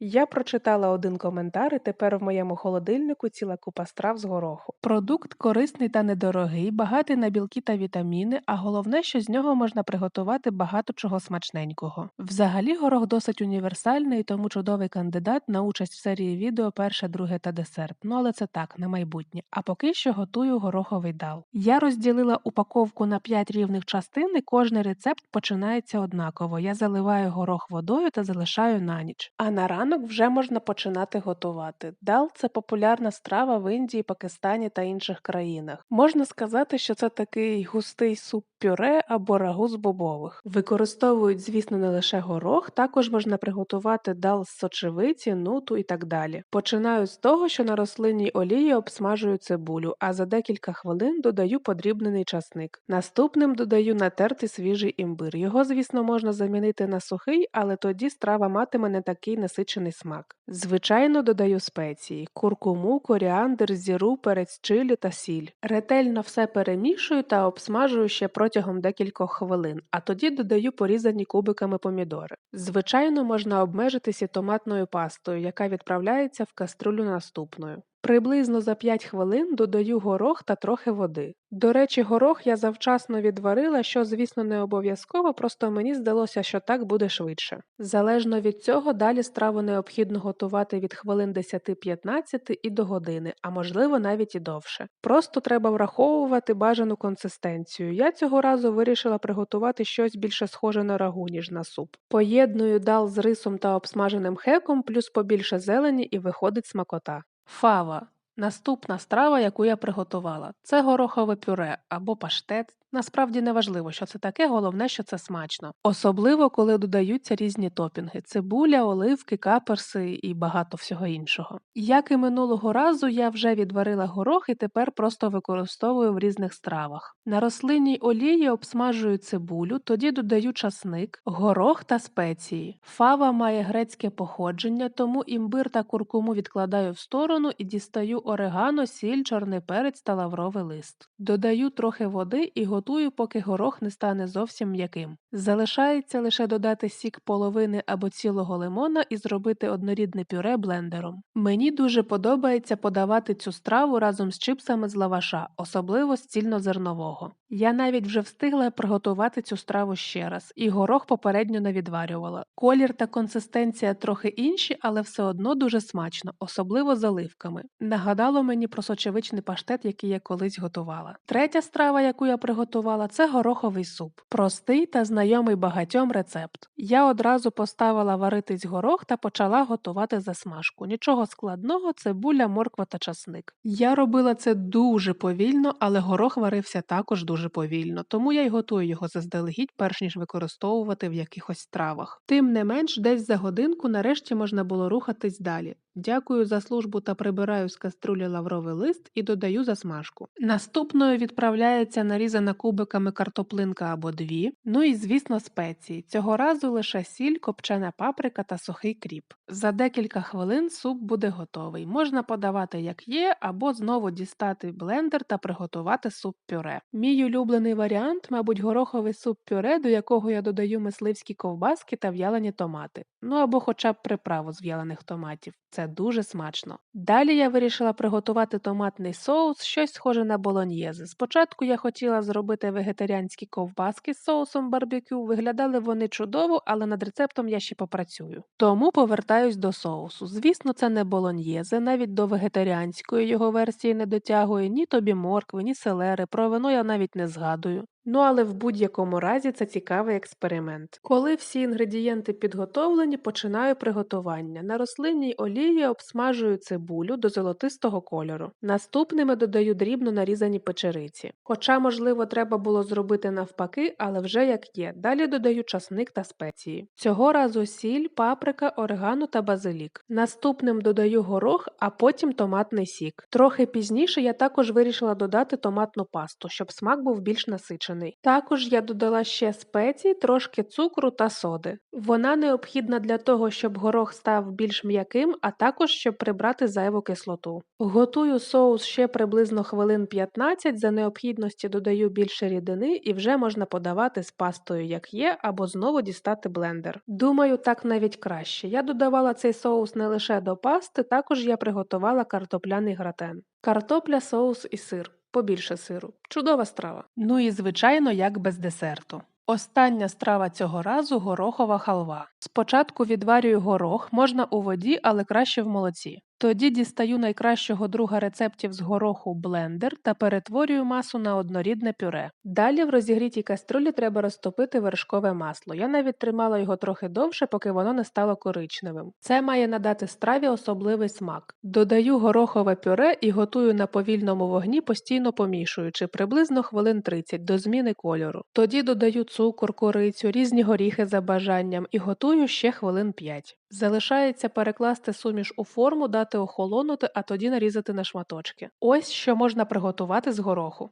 Я прочитала один коментар, і тепер в моєму холодильнику ціла купа страв з гороху. Продукт корисний та недорогий, багатий на білки та вітаміни, а головне, що з нього можна приготувати багато чого смачненького. Взагалі, горох досить універсальний, тому чудовий кандидат на участь в серії відео перше, друге та десерт. Ну але це так, на майбутнє. А поки що готую гороховий дал. Я розділила упаковку на 5 рівних частин, і кожний рецепт починається однаково. Я заливаю горох водою та залишаю на ніч. А на ранок вже можна починати готувати. Дал це популярна страва в Індії, Пакистані та інших країнах. Можна сказати, що це такий густий суп пюре або рагу з бобових. Використовують, звісно, не лише горох, також можна приготувати дал з сочевиці, нуту і так далі. Починаю з того, що на рослинній олії обсмажую цибулю, а за декілька хвилин додаю подрібнений часник. Наступним додаю натертий свіжий імбир. Його, звісно, можна замінити на сухий, але тоді страва матиме не такий насичений смак. Звичайно, додаю спеції: куркуму, коріандр, зіру, перець чилі та сіль. Ретельно все перемішую та обсмажую ще протягом декількох хвилин, а тоді додаю порізані кубиками помідори. Звичайно, можна обмежитися томатною пастою, яка відправляється в каструлю наступною. Приблизно за 5 хвилин додаю горох та трохи води. До речі, горох я завчасно відварила, що, звісно, не обов'язково, просто мені здалося, що так буде швидше. Залежно від цього, далі страву необхідно готувати від хвилин 10-15 і до години, а можливо навіть і довше. Просто треба враховувати бажану консистенцію. Я цього разу вирішила приготувати щось більше схоже на рагу, ніж на суп. Поєдную дал з рисом та обсмаженим хеком, плюс побільше зелені і виходить смакота. Фава наступна страва, яку я приготувала. Це горохове пюре або паштет. Насправді не важливо, що це таке, головне, що це смачно. Особливо, коли додаються різні топінги: цибуля, оливки, каперси і багато всього іншого. Як і минулого разу, я вже відварила горох і тепер просто використовую в різних стравах. На рослинній олії обсмажую цибулю, тоді додаю часник, горох та спеції. Фава має грецьке походження, тому імбир та куркуму відкладаю в сторону і дістаю орегано, сіль, чорний перець та лавровий лист. Додаю трохи води і готую, поки горох не стане зовсім м'яким. Залишається лише додати сік половини або цілого лимона і зробити однорідне пюре блендером. Мені дуже подобається подавати цю страву разом з чипсами з лаваша, особливо з цільнозернового. Я навіть вже встигла приготувати цю страву ще раз, і горох попередньо не відварювала. Колір та консистенція трохи інші, але все одно дуже смачно, особливо з оливками. Нагадало мені про сочевичний паштет, який я колись готувала. Третя страва, яку я приготувала, це гороховий суп. Простий та знайомий багатьом рецепт. Я одразу поставила варитись горох та почала готувати засмажку. Нічого складного, цибуля, морква та часник. Я робила це дуже повільно, але горох варився також дуже повільно, тому я й готую його заздалегідь, перш ніж використовувати в якихось стравах. Тим не менш, десь за годинку нарешті можна було рухатись далі. Дякую за службу та прибираю з каструлі лавровий лист і додаю засмажку. Наступною відправляється нарізана кубиками картоплинка або дві, ну і, звісно, спеції. Цього разу лише сіль, копчена паприка та сухий кріп. За декілька хвилин суп буде готовий. Можна подавати як є, або знову дістати блендер та приготувати суп пюре. Мій улюблений варіант, мабуть, гороховий суп пюре, до якого я додаю мисливські ковбаски та в'ялені томати. Ну або хоча б приправу з в'ялених томатів. Це дуже смачно. Далі я вирішила приготувати томатний соус, щось схоже на болоньєзи. Спочатку я хотіла зробити вегетаріанські ковбаски з соусом барбекю, виглядали вони чудово, але над рецептом я ще попрацюю. Тому повертаюсь до соусу. Звісно, це не болоньєзе, навіть до вегетаріанської його версії не дотягує ні тобі моркви, ні селери, про вино я навіть не згадую. Ну але в будь-якому разі це цікавий експеримент. Коли всі інгредієнти підготовлені, починаю приготування. На рослинній олії обсмажую цибулю до золотистого кольору. Наступними додаю дрібно нарізані печериці. Хоча, можливо, треба було зробити навпаки, але вже як є. Далі додаю часник та спеції. Цього разу сіль, паприка, орегано та базилік. Наступним додаю горох, а потім томатний сік. Трохи пізніше я також вирішила додати томатну пасту, щоб смак був більш насичений. Вимішаний. Також я додала ще спецій, трошки цукру та соди. Вона необхідна для того, щоб горох став більш м'яким, а також щоб прибрати зайву кислоту. Готую соус ще приблизно хвилин 15, за необхідності додаю більше рідини і вже можна подавати з пастою, як є, або знову дістати блендер. Думаю, так навіть краще. Я додавала цей соус не лише до пасти, також я приготувала картопляний гратен. Картопля, соус і сир. Побільше сиру. Чудова страва. Ну і звичайно, як без десерту. Остання страва цього разу горохова халва. Спочатку відварюю горох, можна у воді, але краще в молоці. Тоді дістаю найкращого друга рецептів з гороху блендер та перетворюю масу на однорідне пюре. Далі в розігрітій каструлі треба розтопити вершкове масло. Я навіть тримала його трохи довше, поки воно не стало коричневим. Це має надати страві особливий смак. Додаю горохове пюре і готую на повільному вогні, постійно помішуючи приблизно хвилин 30 до зміни кольору. Тоді додаю цукор, корицю, різні горіхи за бажанням і готую ще хвилин 5. Залишається перекласти суміш у форму, дати охолонути, а тоді нарізати на шматочки. Ось що можна приготувати з гороху.